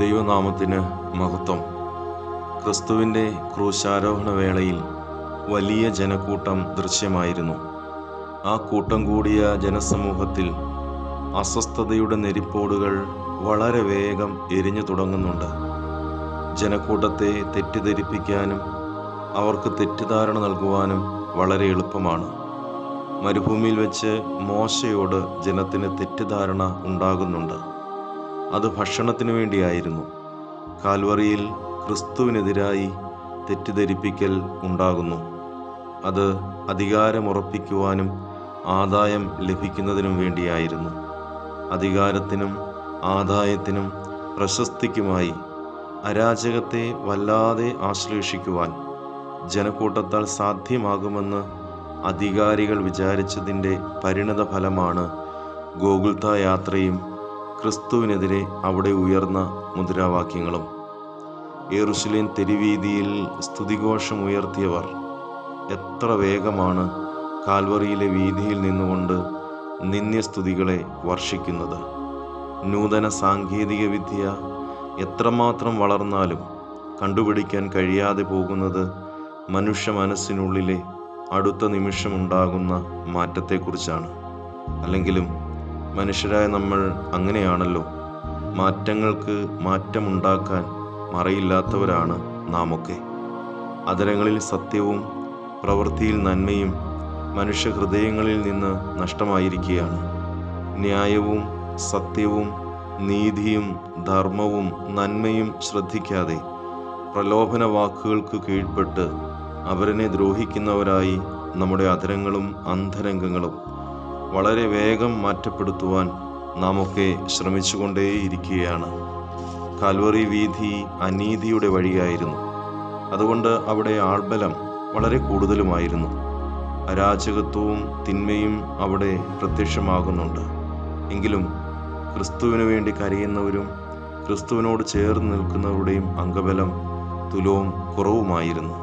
ദൈവനാമത്തിന് മഹത്വം. ക്രിസ്തുവിന്റെ ക്രൂശാരോഹണ വേളയിൽ വലിയ ജനക്കൂട്ടം ദൃശ്യമായിരുന്നു. ആ കൂട്ടം കൂടിയ ജനസമൂഹത്തിൽ അസ്വസ്ഥതയുടെ നെരിപ്പോടുകൾ വളരെ വേഗം എരിഞ്ഞു തുടങ്ങുന്നുണ്ട്. ജനക്കൂട്ടത്തെ തെറ്റിദ്ധരിപ്പിക്കാനും അവർക്ക് തെറ്റിദ്ധാരണ നൽകുവാനും വളരെ എളുപ്പമാണ്. മരുഭൂമിയിൽ വെച്ച് മോശയോട് ജനത്തിന് തെറ്റിദ്ധാരണ ഉണ്ടാകുന്നുണ്ട്. അത് ഭക്ഷണത്തിനു വേണ്ടിയായിരുന്നു. കാൽവറിയിൽ ക്രിസ്തുവിനെതിരായി തെറ്റിദ്ധരിപ്പിക്കൽ ഉണ്ടാകുന്നു. അത് അധികാരമുറപ്പിക്കുവാനും ആദായം ലഭിക്കുന്നതിനും വേണ്ടിയായിരുന്നു. അധികാരത്തിനും ആദായത്തിനും പ്രശസ്തിക്കുമായി അരാജകത്തെ വല്ലാതെ ആശ്ലേഷിക്കുവാൻ ജനക്കൂട്ടത്താൽ സാധ്യമാകുമെന്ന് അധികാരികൾ വിചാരിച്ചതിന്റെ പരിണത ഫലമാണ് ഗോകുൽത്ത യാത്രയും ക്രിസ്തുവിനെതിരെ അവിടെ ഉയർന്ന മുദ്രാവാക്യങ്ങളും ഏറുശിലേൻ തെരുവീതിയിൽ സ്തുതിഘോഷം ഉയർത്തിയവർ എത്ര വേഗമാണ് കാൽവറിയിലെ വീതിയിൽ നിന്നുകൊണ്ട് നിന്ദ്യസ്തുതികളെ വർഷിക്കുന്നത്. നൂതന സാങ്കേതിക വിദ്യ എത്രമാത്രം വളർന്നാലും കണ്ടുപിടിക്കാൻ കഴിയാതെ പോകുന്നത് മനുഷ്യ മനസ്സിനുള്ളിലെ അടുത്ത നിമിഷമുണ്ടാകുന്ന മാറ്റത്തെക്കുറിച്ചാണ്. അല്ലെങ്കിലും മനുഷ്യരായ നമ്മൾ അങ്ങനെയാണല്ലോ. മാറ്റങ്ങൾക്ക് മാറ്റമുണ്ടാക്കാൻ മറയില്ലാത്തവരാണ് നാമൊക്കെ. അതരങ്ങളിൽ സത്യവും പ്രവൃത്തിയിൽ നന്മയും മനുഷ്യ ഹൃദയങ്ങളിൽ നിന്ന് നഷ്ടമായിരിക്കുകയാണ്. ന്യായവും സത്യവും നീതിയും ധർമ്മവും നന്മയും ശ്രദ്ധിക്കാതെ പ്രലോഭന വാക്കുകൾക്ക് കീഴ്പ്പെട്ട് അവരനെ ദ്രോഹിക്കുന്നവരായി നമ്മുടെ അധരങ്ങളും അന്തരംഗങ്ങളും വളരെ വേഗം മാറ്റപ്പെടുത്തുവാൻ നാം ഒക്കെ ശ്രമിച്ചുകൊണ്ടേയിരിക്കുകയാണ്. കാൽവറി വീഥി അനീതിയുടെ വഴിയായിരുന്നു. അതുകൊണ്ട് അവിടെ ആൾബലം വളരെ കൂടുതലുമായിരുന്നു. അരാജകത്വവും തിന്മയും അവിടെ പ്രത്യക്ഷമാകുന്നുണ്ട്. എങ്കിലും ക്രിസ്തുവിനു വേണ്ടി കരയുന്നവരും ക്രിസ്തുവിനോട് ചേർന്ന് നിൽക്കുന്നവരുടെയും അംഗബലം തുലവും കുറവുമായിരുന്നു.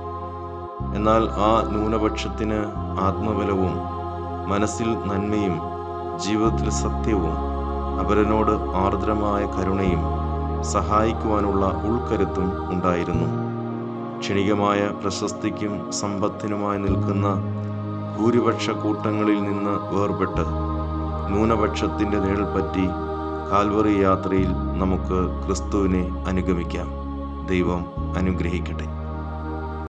എന്നാൽ ആ ന്യൂനപക്ഷത്തിന് ആത്മബലവും മനസ്സിൽ നന്മയും ജീവിതത്തിൽ സത്യവും അവരനോട് ആർദ്രമായ കരുണയും സഹായിക്കുവാനുള്ള ഉൾക്കരുത്തും ഉണ്ടായിരുന്നു. ക്ഷണികമായ പ്രശസ്തിക്കും സമ്പത്തിനുമായി നിൽക്കുന്ന ഭൂരിപക്ഷ കൂട്ടങ്ങളിൽ നിന്ന് വേർപെട്ട് ന്യൂനപക്ഷത്തിന്റെ നിഴൽ പറ്റി കാൽവറി യാത്രയിൽ നമുക്ക് ക്രിസ്തുവിനെ അനുഗമിക്കാം. ദൈവം അനുഗ്രഹിക്കട്ടെ.